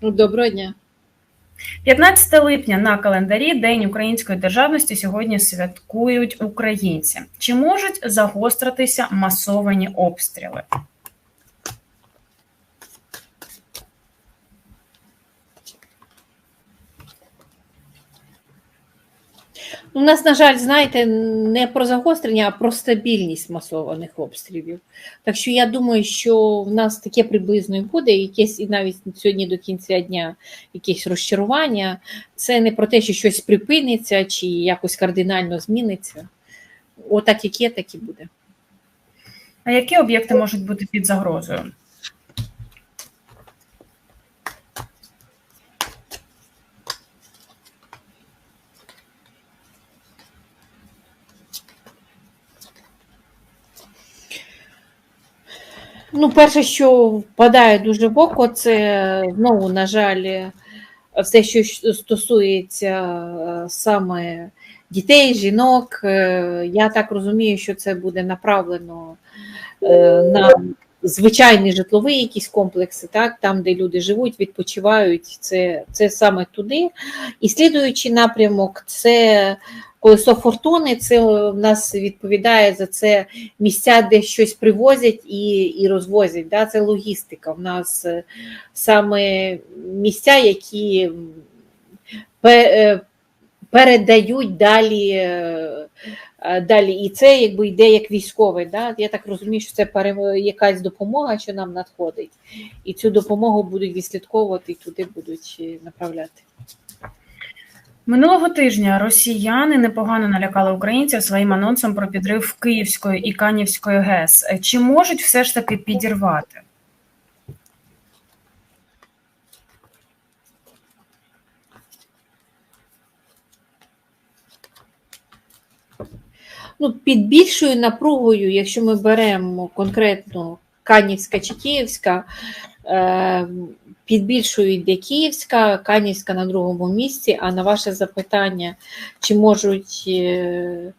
Доброго дня. 15 липня на календарі День української державності сьогодні святкують українці. Чи можуть загостритися масовані обстріли? У нас, на жаль, знаєте, не про загострення, а про стабільність масованих обстрілів. Так що я думаю, що в нас таке приблизно і буде, якесь і навіть сьогодні до кінця дня якесь розчарування. Це не про те, що щось припиниться чи якось кардинально зміниться. Отак, як є, так і буде. А які об'єкти можуть бути під загрозою? Ну, перше, що впадає дуже в око, це знову, на жаль, все, що стосується е, саме дітей, жінок. Е, Я так розумію, що це буде направлено е, на звичайні житлові якісь комплекси, так, там, де люди живуть, відпочивають, це, це саме туди. І слідуючий напрямок це. Колесо фортуни це в нас відповідає за це місця, де щось привозять і і розвозять. Да? Це логістика. В нас е, саме місця, які передають далі. Е, далі, і це якби йде як військовий. Да? Я так розумію, що це якась допомога, що нам надходить, і цю допомогу будуть відслідковувати і туди будуть е, направляти. Минулого тижня росіяни непогано налякали українців своїм анонсом про підрив Київської і Канівської ГЕС. Чи можуть все ж таки підірвати? Ну, Під більшою напругою, якщо ми беремо конкретно Канівська чи Київська, е, під більшою Київська, Канівська на другому місці. А на ваше запитання, чи можуть е,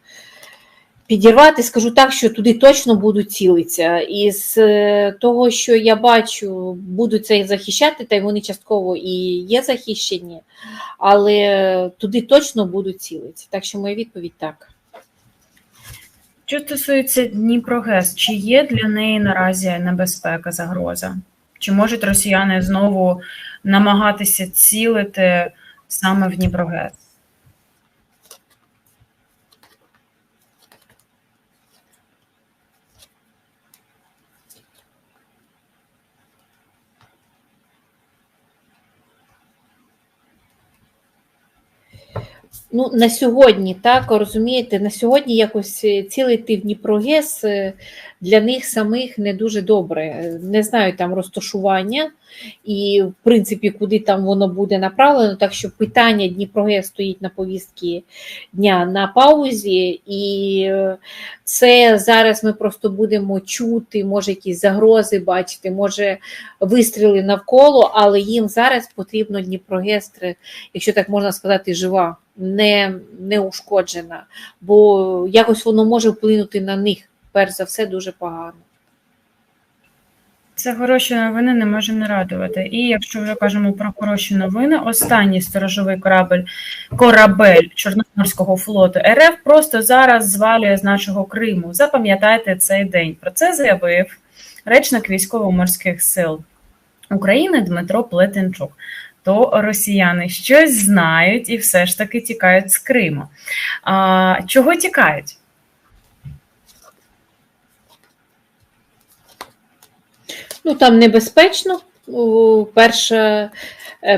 підірвати, скажу так, що туди точно будуть цілитися. І з е, того, що я бачу, будуть це захищати, та й вони частково і є захищені, але туди точно будуть цілитися. Так що моя відповідь так. Що стосується Дніпрогес, чи є для неї наразі небезпека, загроза? Чи можуть росіяни знову намагатися цілити саме в Дніпрогес? Ну, на сьогодні, так розумієте, на сьогодні якось е, цілити в Дніпрогес е, для них самих не дуже добре. Не знаю там розташування і, в принципі, куди там воно буде направлено. Так що питання Дніпрогес стоїть на повістки дня на паузі, і е, це зараз ми просто будемо чути, може, якісь загрози бачити, може вистріли навколо, але їм зараз потрібно Дніпрогес, якщо так можна сказати, жива не не ушкоджена, бо якось воно може вплинути на них, перш за все, дуже погано. Це хороші новини не може не радувати. І якщо вже кажемо про хороші новини, останній сторожовий корабель корабель Чорноморського флоту РФ просто зараз звалює з нашого Криму. Запам'ятайте цей день. Про це заявив речник військово-морських сил України Дмитро Плетенчук то росіяни щось знають і все ж таки тікають з Криму. А, Чого тікають? Ну там небезпечно. Перше,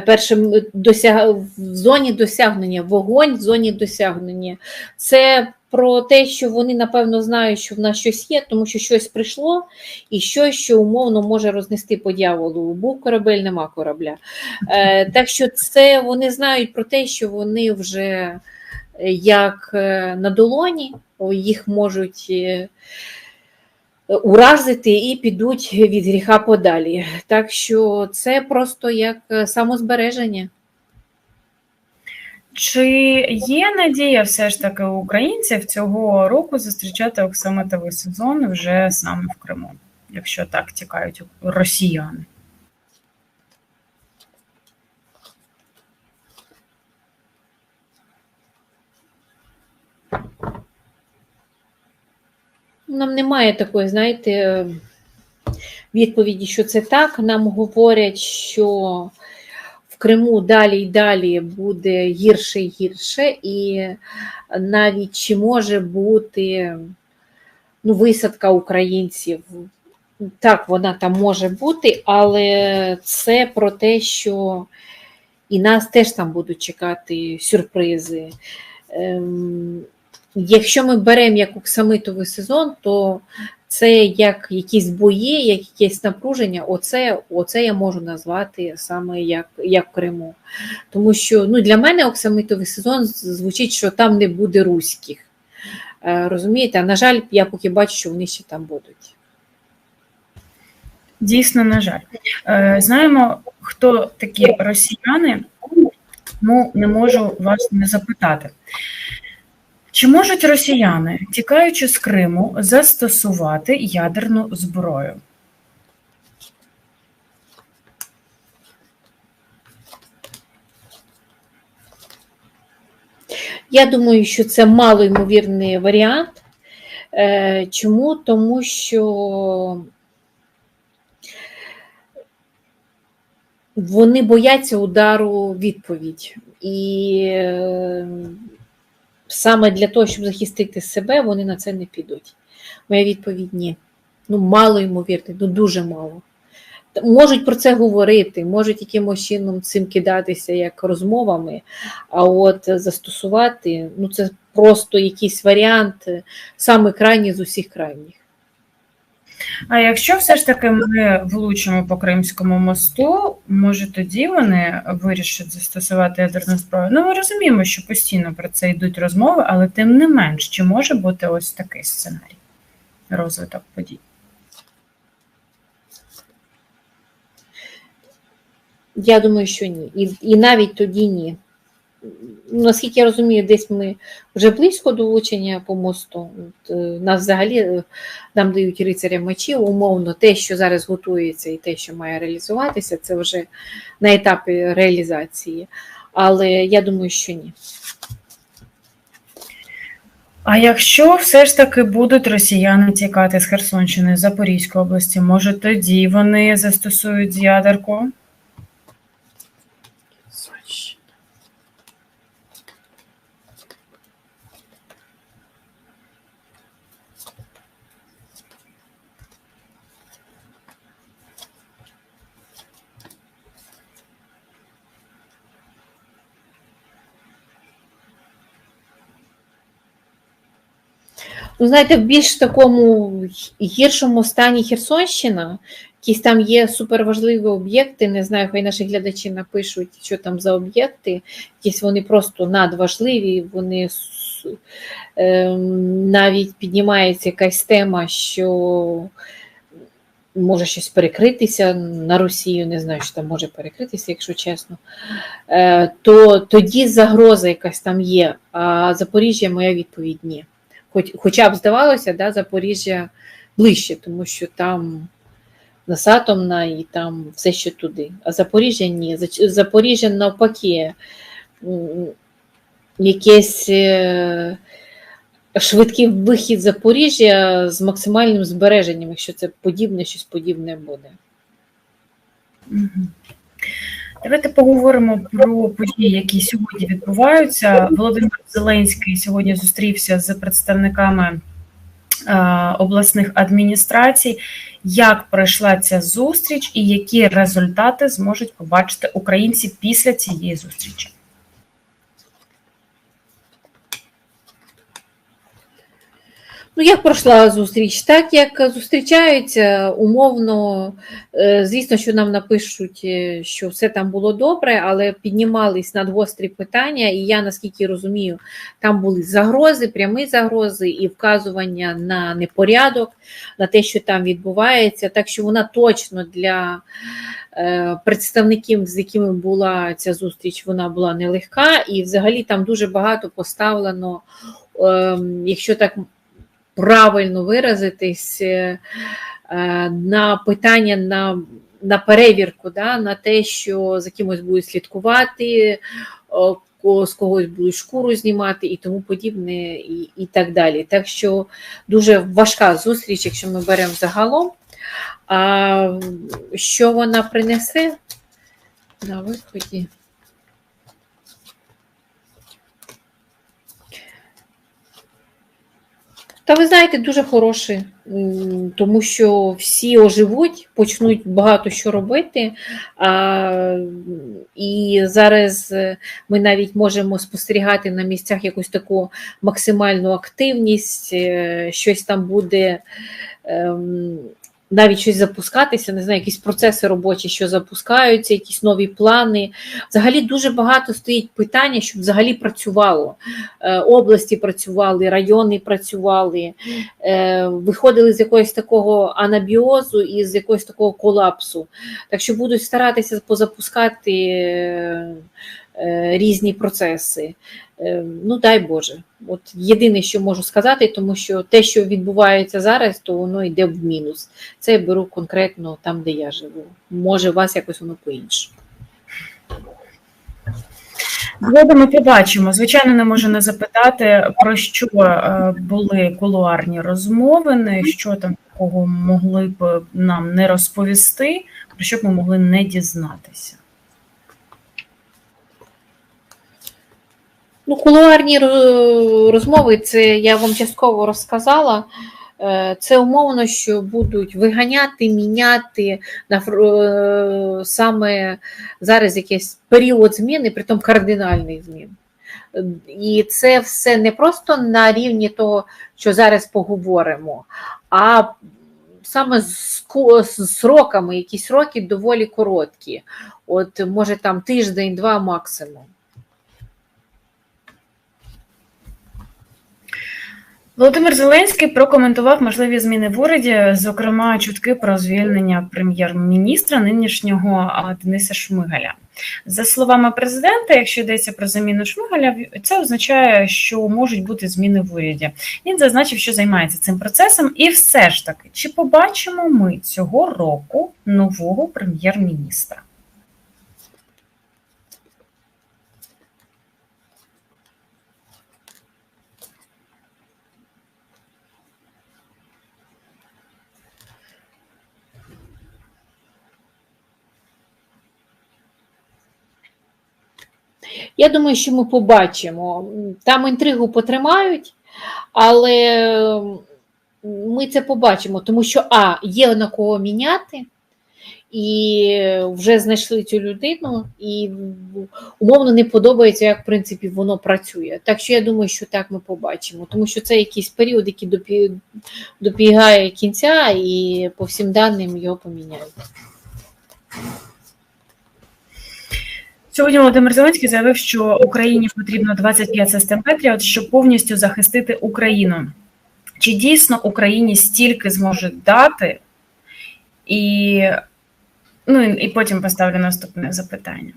перше досяг... в зоні досягнення, вогонь в зоні досягнення. Це про те, що вони напевно знають, що в нас щось є, тому що щось прийшло, і щось, що умовно може рознести по дьяволу. Був корабель, нема корабля. Е, Так що це вони знають про те, що вони вже е, як е, на долоні, їх можуть. Е, уразити і підуть від гріха подалі. Так що це просто як самозбереження. Чи є надія все ж таки українців цього року зустрічати оксамитовий сезон вже саме в Криму, якщо так тікають росіяни? Нам немає такої, знаєте, відповіді, що це так. Нам говорять, що Криму далі і далі буде гірше і гірше, і навіть чи може бути ну, висадка українців. Так, вона там може бути, але це про те, що і нас теж там будуть чекати сюрпризи. Ем, Якщо ми беремо як оксамитовий сезон, то це як якісь бої, як якесь напруження, оце, оце я можу назвати саме як, як Криму. Тому що ну, для мене оксамитовий сезон звучить, що там не буде руських. Е, Розумієте, а на жаль, я поки бачу, що вони ще там будуть. Дійсно, на жаль. Е, Знаємо, хто такі росіяни, тому не можу вас не запитати. Чи можуть росіяни, тікаючи з Криму, застосувати ядерну зброю? Я думаю, що це малоймовірний варіант. Е, Чому? Тому що вони бояться удару відповідь. І саме для того, щоб захистити себе, вони на це не підуть. Моя відповідь ні. Ну, мало ймовірно, ну дуже мало. Можуть про це говорити, можуть якимось чином цим кидатися як розмовами, а от застосувати ну це просто якийсь варіант, саме крайній з усіх крайніх. А якщо все ж таки ми влучимо по Кримському мосту, може тоді вони вирішать застосувати ядерну зброю? Ну, ми розуміємо, що постійно про це йдуть розмови, але тим не менш, чи може бути ось такий сценарій розвиток подій? Я думаю, що ні. І, і навіть тоді ні. Наскільки я розумію, десь ми вже близько до влучення по мосту. Е, Нас взагалі е, нам дають рицаря мечів, умовно, те, що зараз готується, і те, що має реалізуватися, це вже на етапі реалізації. Але я думаю, що ні. А якщо все ж таки будуть росіяни тікати з Херсонщини Запорізької області, може тоді вони застосують ядерку? Ну, знаєте, в більш такому гіршому стані Херсонщина, якісь там є суперважливі об'єкти. Не знаю, хай наші глядачі напишуть, що там за об'єкти. Якісь вони просто надважливі, вони ем, навіть піднімається якась тема, що може щось перекритися на Росію, не знаю, що там може перекритися, якщо чесно. Е, то тоді загроза якась там є. А Запоріжжя моя відповідь ні. Хоч, хоча б здавалося, да, Запоріжжя ближче, тому що там Насатомна і там все ще туди. А Запоріжжя ні. Запоріжжя навпаки, м, якийсь е, швидкий вихід Запоріжжя з максимальним збереженням, якщо це подібне, щось подібне буде. Давайте поговоримо про події, які сьогодні відбуваються. Володимир Зеленський сьогодні зустрівся з представниками е, обласних адміністрацій. Як пройшла ця зустріч і які результати зможуть побачити українці після цієї зустрічі? Ну, як пройшла зустріч? Так, як зустрічаються умовно, е, звісно, що нам напишуть, е, що все там було добре, але піднімались надгострі питання, і я наскільки розумію, там були загрози, прямі загрози і вказування на непорядок, на те, що там відбувається. Так що вона точно для е, представників, з якими була ця зустріч, вона була нелегка, і взагалі там дуже багато поставлено, ем, якщо так правильно виразитись е, е, на питання на на перевірку, да, на те, що за кимось будуть слідкувати, з когось будуть шкуру знімати і тому подібне, і, і так далі. Так що дуже важка зустріч, якщо ми беремо загалом. А що вона принесе на виході? Та ви знаєте, дуже хороші, тому що всі оживуть, почнуть багато що робити. А, і зараз е, ми навіть можемо спостерігати на місцях якусь таку максимальну активність, е, щось там буде. Навіть щось запускатися, не знаю, якісь процеси робочі, що запускаються, якісь нові плани. Взагалі дуже багато стоїть питання, щоб взагалі працювало. Е, Області працювали, райони працювали, е, виходили з якогось такого анабіозу і з якогось такого колапсу. Так що будуть старатися позапускати е, різні процеси. Е, Ну, дай Боже. От єдине, що можу сказати, тому що те, що відбувається зараз, то воно йде в мінус. Це я беру конкретно там, де я живу. Може, у вас якось воно по-іншому. Згодом ми побачимо. Звичайно, не можу не запитати, про що е, були кулуарні розмовини, що там такого могли б нам не розповісти, про що б ми могли не дізнатися. Ну, кулуарні розмови, це я вам частково розказала. Е, Це умовно, що будуть виганяти, міняти на е, саме зараз якийсь період зміни, притом кардинальних змін. І це все не просто на рівні того, що зараз поговоримо, а саме з сроками, якісь роки доволі короткі. От може там тиждень-два максимум. Володимир Зеленський прокоментував можливі зміни в уряді, зокрема чутки про звільнення прем'єр-міністра нинішнього Дениса Шмигаля. За словами президента, якщо йдеться про заміну Шмигаля, це означає, що можуть бути зміни в уряді. Він зазначив, що займається цим процесом, і все ж таки, чи побачимо ми цього року нового прем'єр-міністра? Я думаю, що ми побачимо. Там інтригу потримають, але ми це побачимо, тому що А, є на кого міняти, і вже знайшли цю людину, і умовно не подобається, як в принципі воно працює. Так що я думаю, що так ми побачимо, тому що це якийсь період, який допі- добігає кінця, і по всім даним його поміняють. Сьогодні Володимир Зеленський заявив, що Україні потрібно 25 систем Петріот, щоб повністю захистити Україну. Чи дійсно Україні стільки зможе дати? І, ну, і потім поставлю наступне запитання.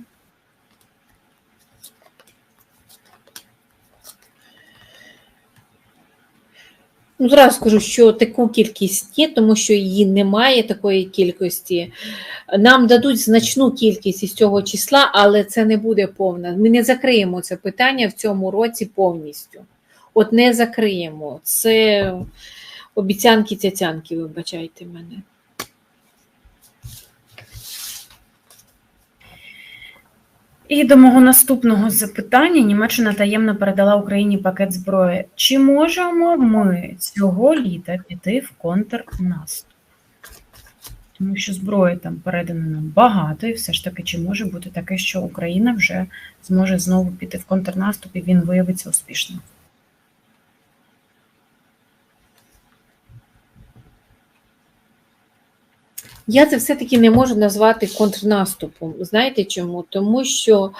Ну, зразу скажу, що таку кількість є, тому що її немає такої кількості. Нам дадуть значну кількість із цього числа, але це не буде повна. Ми не закриємо це питання в цьому році повністю. От не закриємо. Це обіцянки цяцянки, вибачайте мене. І до мого наступного запитання Німеччина таємно передала Україні пакет зброї. Чи можемо ми цього літа піти в контрнаступ? Тому що зброї там передано нам багато, і все ж таки, чи може бути таке, що Україна вже зможе знову піти в контрнаступ і він виявиться успішним? Я це все-таки не можу назвати контрнаступом. Знаєте чому? Тому що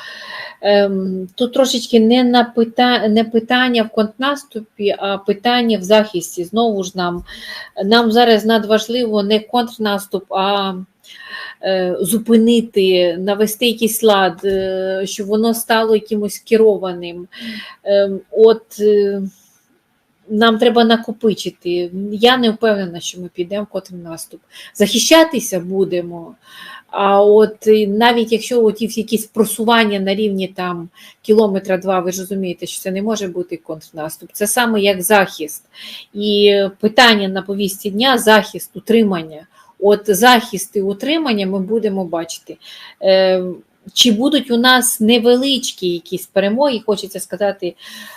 ем, тут трошечки не, на пита... не питання в контрнаступі, а питання в захисті. Знову ж нам, нам зараз надважливо не контрнаступ, а е, зупинити, навести якийсь лад, е, щоб воно стало якимось керованим. Ем, от, е, нам треба накопичити. Я не впевнена, що ми підемо в контрнаступ. Захищатися будемо. А от навіть якщо от якісь просування на рівні там кілометра два, ви ж розумієте, що це не може бути контрнаступ. Це саме як захист. І питання на повісті дня захист, утримання. От захист і утримання ми будемо бачити. Чи будуть у нас невеличкі якісь перемоги, хочеться сказати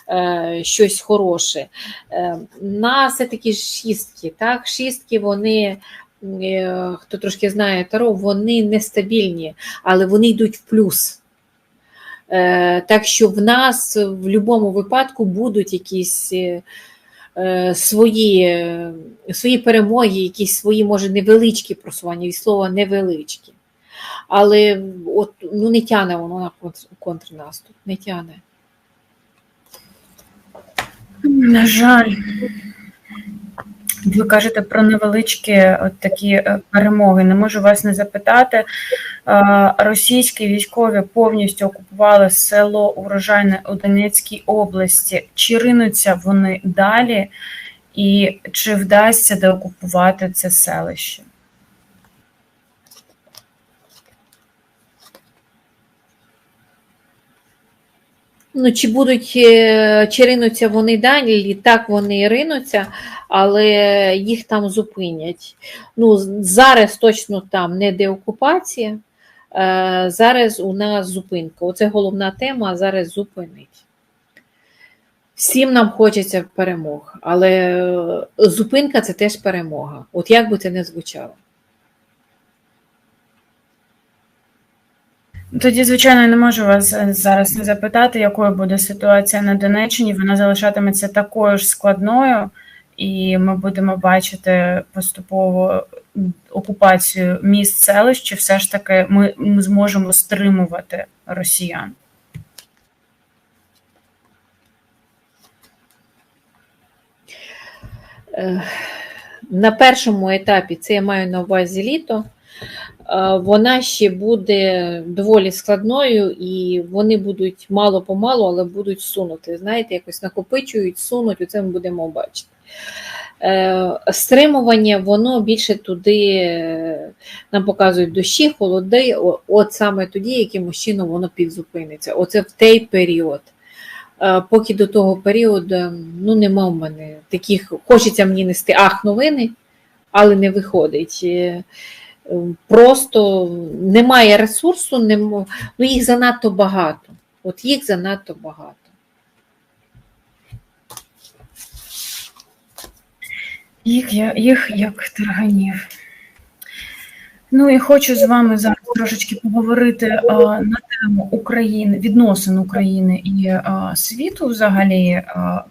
е, щось хороше. Е, на все-таки шістки, так? Шістки вони, е, хто трошки знає Таро, вони нестабільні, але вони йдуть в плюс. Е, так що в нас в будь-якому випадку будуть якісь. е, е, Свої, свої перемоги, якісь свої, може, невеличкі просування, від слова невеличкі. Але от, ну, не тяне воно на контр- контрнаступ, не тяне. На жаль, ви кажете про невеличкі от такі е, перемоги. Не можу вас не запитати. Е, Російські військові повністю окупували село Урожайне у Донецькій області. Чи ринуться вони далі, і чи вдасться деокупувати це селище? Ну, чи будуть е, чи ринуться вони далі, так вони ринуться, але їх там зупинять. Ну, зараз точно там не деокупація, е, зараз у нас зупинка. Оце головна тема, зараз зупинить. Всім нам хочеться перемог, але е, зупинка це теж перемога. От як би це не звучало. Тоді, звичайно, не можу вас е, зараз не запитати, якою буде ситуація на Донеччині. Вона залишатиметься такою ж складною, і ми будемо бачити поступово окупацію міст селищ, чи все ж таки ми, ми зможемо стримувати росіян. Е, На першому етапі, це я маю на увазі літо, вона ще буде доволі складною, і вони будуть мало-помалу, але будуть сунути. Знаєте, якось накопичують, сунуть, оце ми будемо бачити. Е, Стримування, воно більше туди е, нам показують дощі, холоди, от саме тоді, якимось чином воно підзупиниться. Оце в той період. Е, Поки до того періоду ну, нема в мене таких, хочеться мені нести ах новини, але не виходить. Просто немає ресурсу, немо, ну їх занадто багато. От їх занадто багато. Їх, я- їх як тарганів. Ну і хочу з вами зараз трошечки поговорити а, на тему України, відносин України і а, світу, взагалі а,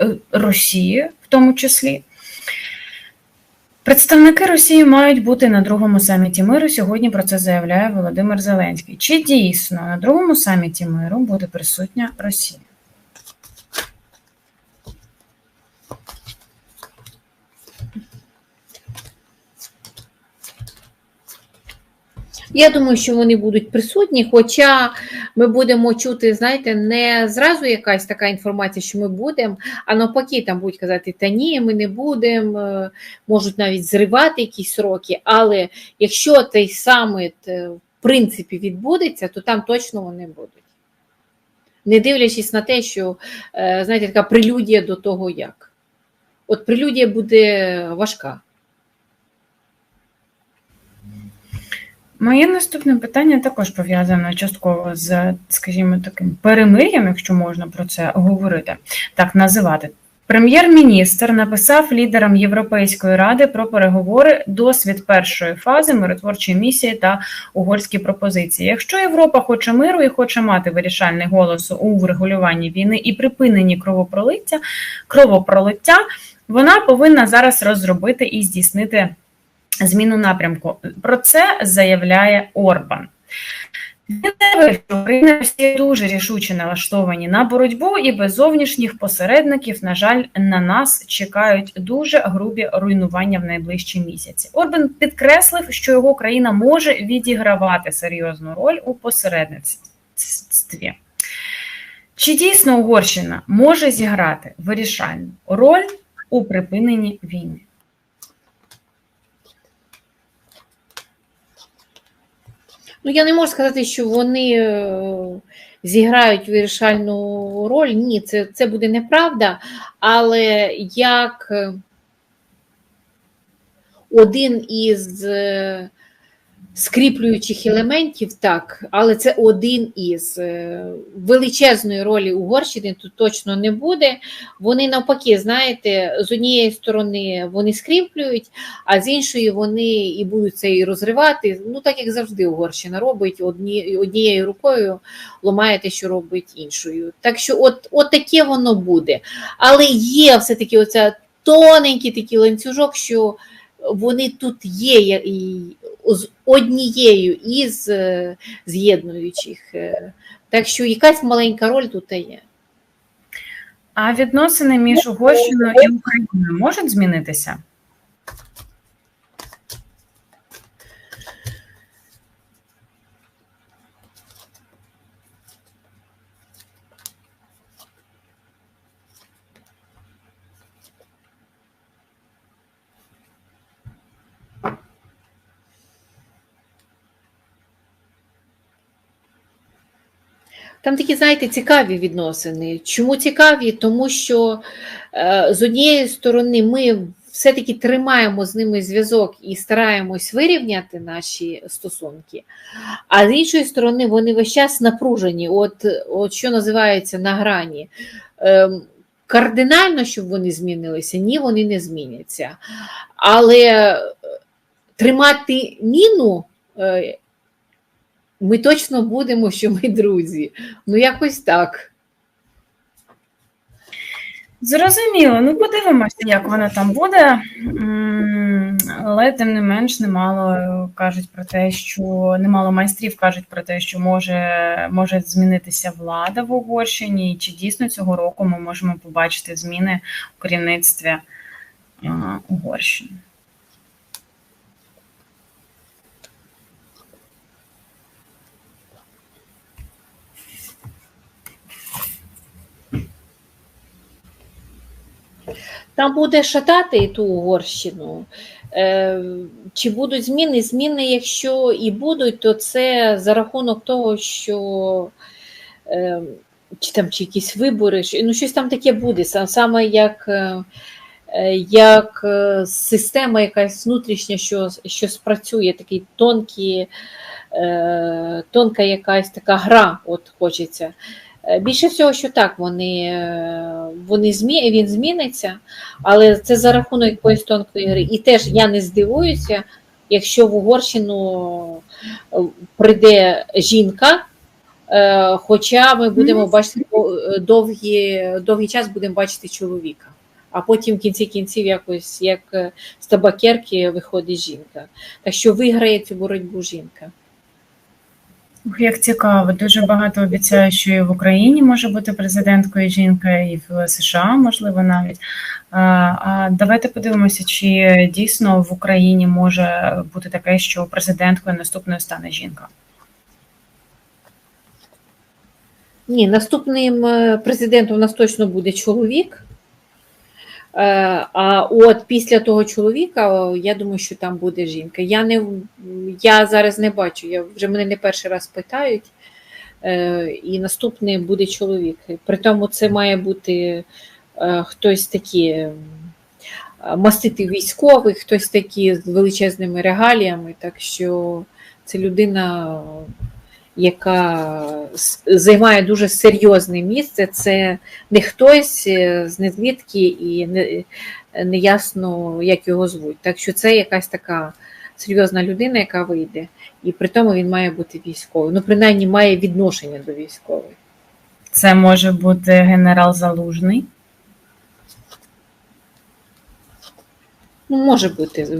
е, Росії, в тому числі. Представники Росії мають бути на другому саміті миру. Сьогодні про це заявляє Володимир Зеленський. Чи дійсно на другому саміті миру буде присутня Росія? Я думаю, що вони будуть присутні, хоча ми будемо чути, знаєте, не зразу якась така інформація, що ми будемо, а навпаки, там будуть казати, та ні, ми не будемо, е, можуть навіть зривати якісь сроки. Але якщо цей саміт е, в принципі відбудеться, то там точно вони будуть. Не дивлячись на те, що е, знаєте, така прелюдія до того, як. От прелюдія буде важка. Моє наступне питання також пов'язане частково з, скажімо, таким перемир'ям, якщо можна про це говорити, так називати. Прем'єр-міністр написав лідерам Європейської ради про переговори досвід першої фази миротворчої місії та угорські пропозиції. Якщо Європа хоче миру і хоче мати вирішальний голос у врегулюванні війни і припиненні кровопролиття, кровопролиття, вона повинна зараз розробити і здійснити зміну напрямку. Про це заявляє Орбан. Він заявив, що Україна і дуже рішуче налаштовані на боротьбу, і без зовнішніх посередників, на жаль, на нас чекають дуже грубі руйнування в найближчі місяці. Орбан підкреслив, що його країна може відігравати серйозну роль у посередництві. Чи дійсно Угорщина може зіграти вирішальну роль у припиненні війни? Ну, я не можу сказати, що вони е, зіграють вирішальну роль. Ні, це, це буде неправда. Але як е, один із е, скріплюючих елементів, так, але це один із Е, величезної ролі Угорщини тут точно не буде. Вони навпаки, знаєте, з однієї сторони вони скріплюють, а з іншої вони і будуть це і розривати. Ну так як завжди Угорщина робить одні, однією рукою, ламає те, що робить іншою. Так що, от, от таке воно буде. Але є все-таки оця тоненький такий ланцюжок, що вони тут є і однією із е, з'єднуючих. Е, Так що якась маленька роль тут є. А відносини між Угорщиною і Україною можуть змінитися? Там такі, знаєте, цікаві відносини. Чому цікаві? Тому що е, з однієї сторони ми все-таки тримаємо з ними зв'язок і стараємось вирівняти наші стосунки, а з іншої сторони, вони весь час напружені, от, от що називається на грані. Е, кардинально, щоб вони змінилися, ні, вони не зміняться. Але е, тримати міну. Е, ми точно будемо, що ми друзі. Ну, якось так. Зрозуміло, ну подивимося, як воно там буде. Але тим не менш, немало кажуть про те, що немало майстрів кажуть про те, що може, може змінитися влада в Угорщині, і чи дійсно цього року ми можемо побачити зміни у керівництві е, Угорщини. Там буде шатати ту Угорщину. Е, Чи будуть зміни? Зміни, якщо і будуть, то це за рахунок того, що е, чи там чи якісь вибори, ну щось там таке буде. Саме як, е, як система якась внутрішня, що, що спрацює, такий тонкий, тонка якась така гра, от хочеться. Е, Більше всього, що так, вони, е, вони змі... він зміниться, але це за рахунок якоїсь тонкої гри. І теж я не здивуюся, якщо в Угорщину е, прийде жінка, хоча ми будемо бачити довгі, довгий час будемо бачити чоловіка. А потім в кінці кінців якось як з табакерки виходить жінка. Так що виграє цю боротьбу жінка. Як цікаво, дуже багато обіцяє, що і в Україні може бути президенткою жінка, і в США, можливо, навіть. А, А давайте подивимося, чи дійсно в Україні може бути таке, що президенткою наступною стане жінка. Ні, наступним е, президентом у нас точно буде чоловік. Е, А от після того чоловіка, я думаю, що там буде жінка. Я не я зараз не бачу. Я вже мене не перший раз питають. Е, І наступний буде чоловік. При тому це має бути е, хтось такий маститий військовий, хтось такий з величезними регаліями. Так що це людина, яка займає дуже серйозне місце. Це не хтось е, з незвідки і не, неясно, як його звуть. Так що це якась така серйозна людина, яка вийде. І при тому він має бути військовий. Ну, принаймні, має відношення до військових. Це може бути генерал Залужний. Ну, може бути.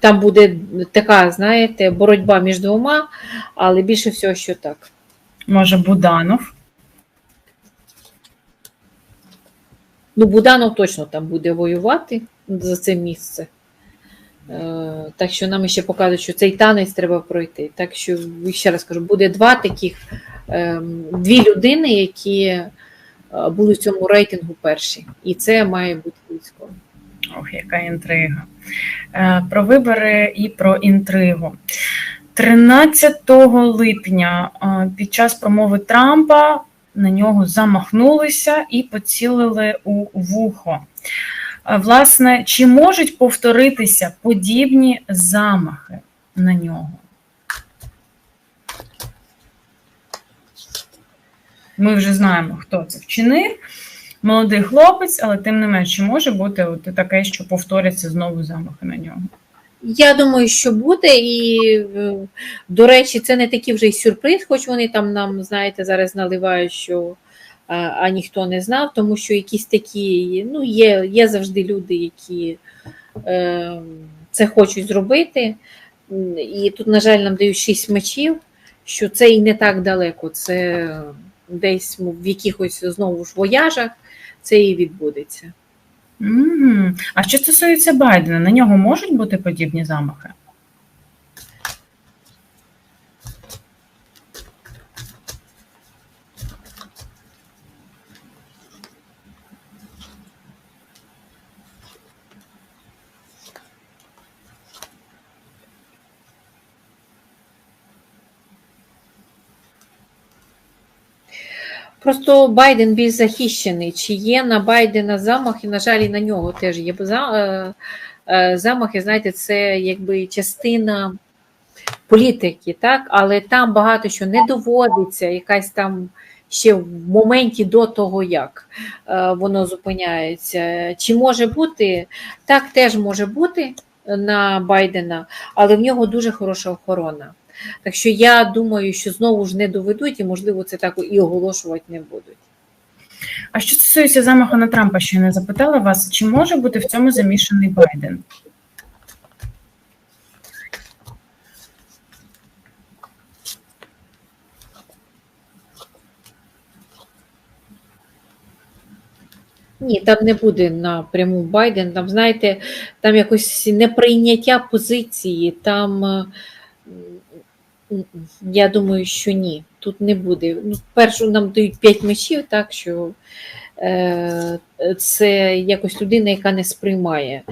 Там буде така, знаєте, боротьба між двома, але більше всього, що так. Може Буданов. Ну, Буданов точно там буде воювати за це місце. Е, Так що нам ще показують, що цей танець треба пройти. Так що ще раз кажу, буде два таких ем, дві людини, які е, були в цьому рейтингу перші. І це має бути військово. Ох, яка інтрига. Е, Про вибори і про інтригу. 13 липня е, під час промови Трампа на нього замахнулися і поцілили у вухо. Е, Власне, чи можуть повторитися подібні замахи на нього? Ми вже знаємо, хто це вчинив. Молодий хлопець, але тим не менше може бути от таке, що повторяться знову замахи на нього. Я думаю, що буде, і е, до речі, це не такий вже й сюрприз, хоч вони там нам, знаєте, зараз наливають, що а, а ніхто не знав, тому що якісь такі, ну, є, є завжди люди, які е, це хочуть зробити. І тут, на жаль, нам дають шість мечів, що це і не так далеко. Це десь в якихось знову ж вояжах це і відбудеться. Мгм. А що стосується Байдена, на нього можуть бути подібні замахи? Просто Байден більш захищений. Чи є на Байдена замахи? На жаль, і на нього теж є е, е, замахи. Знаєте, це якби частина політики, так? але там багато що не доводиться, якась там ще в моменті до того, як е, воно зупиняється. Чи може бути? Так, теж може бути на Байдена, але в нього дуже хороша охорона. Так що я думаю, що знову ж не доведуть, і можливо це так і оголошувати не будуть. А що стосується замаху на Трампа, що я не запитала вас, чи може бути в цьому замішаний Байден? Ні, там не буде напряму Байден. Там, знаєте, там якось неприйняття позиції. Там я думаю, що ні. Тут не буде. Ну, першу нам дають п'ять мечів, так що е, це якось людина, яка не сприймає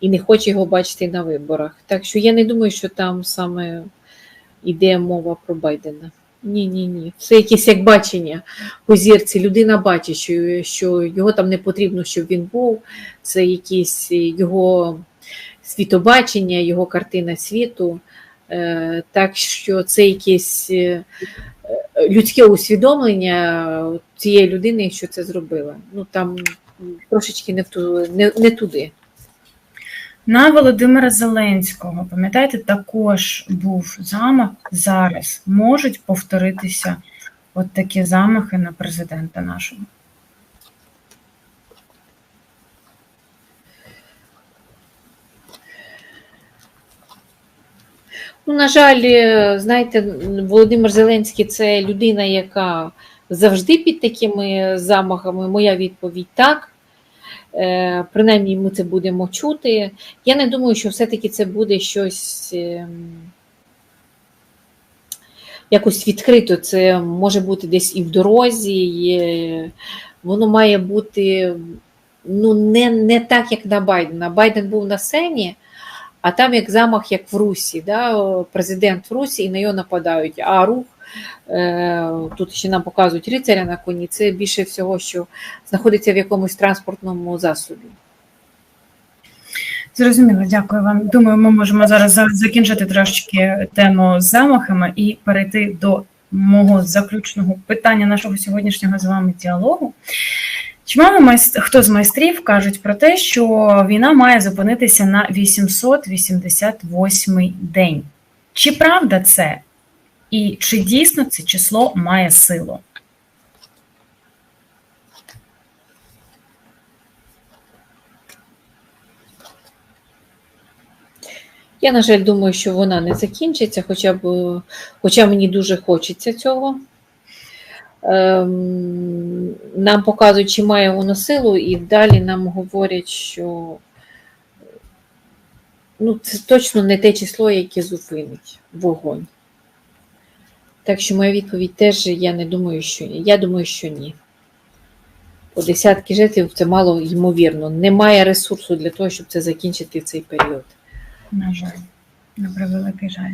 і не хоче його бачити на виборах. Так що я не думаю, що там саме йде мова про Байдена. Ні, ні, ні. Це якесь як бачення по зірці. Людина бачить, що, що його там не потрібно, щоб він був. Це якісь його світобачення, його картина світу. Е, Так що це якесь е, людське усвідомлення цієї людини, що це зробила. Ну там трошечки не, в ту, не, не туди. На Володимира Зеленського, пам'ятаєте, також був замах. Зараз можуть повторитися от такі замахи на президента нашого. Ну, на жаль, е, знаєте, Володимир Зеленський це людина, яка завжди під такими замахами. Моя відповідь так. Е, Принаймні, ми це будемо чути. Я не думаю, що все-таки це буде щось ем, якось відкрито. Це може бути десь і в дорозі. і Воно має бути ну, не, не так, як на Байдена. Байден був на сцені. А там як замах, як в Русі, да? президент в Русі і на нього нападають. А рух е, тут ще нам показують рицаря на коні. Це більше всього, що знаходиться в якомусь транспортному засобі. Зрозуміло, дякую вам. Думаю, ми можемо зараз закінчити трошечки тему з замахами і перейти до мого заключного питання нашого сьогоднішнього з вами діалогу. Чимало майст... хто з майстрів кажуть про те, що війна має зупинитися на 888 день. Чи правда це? І чи дійсно це число має силу? Я, на жаль, думаю, що вона не закінчиться, хоча б, хоча мені дуже хочеться цього. Ем, Нам показують, чи має воно силу, і далі нам говорять, що ну, це точно не те число, яке зупинить вогонь. Так що моя відповідь теж я не думаю, що ні. Я думаю, що ні. По десятки жителів це мало ймовірно. Немає ресурсу для того, щоб це закінчити в цей період. На жаль, на превеликий жаль.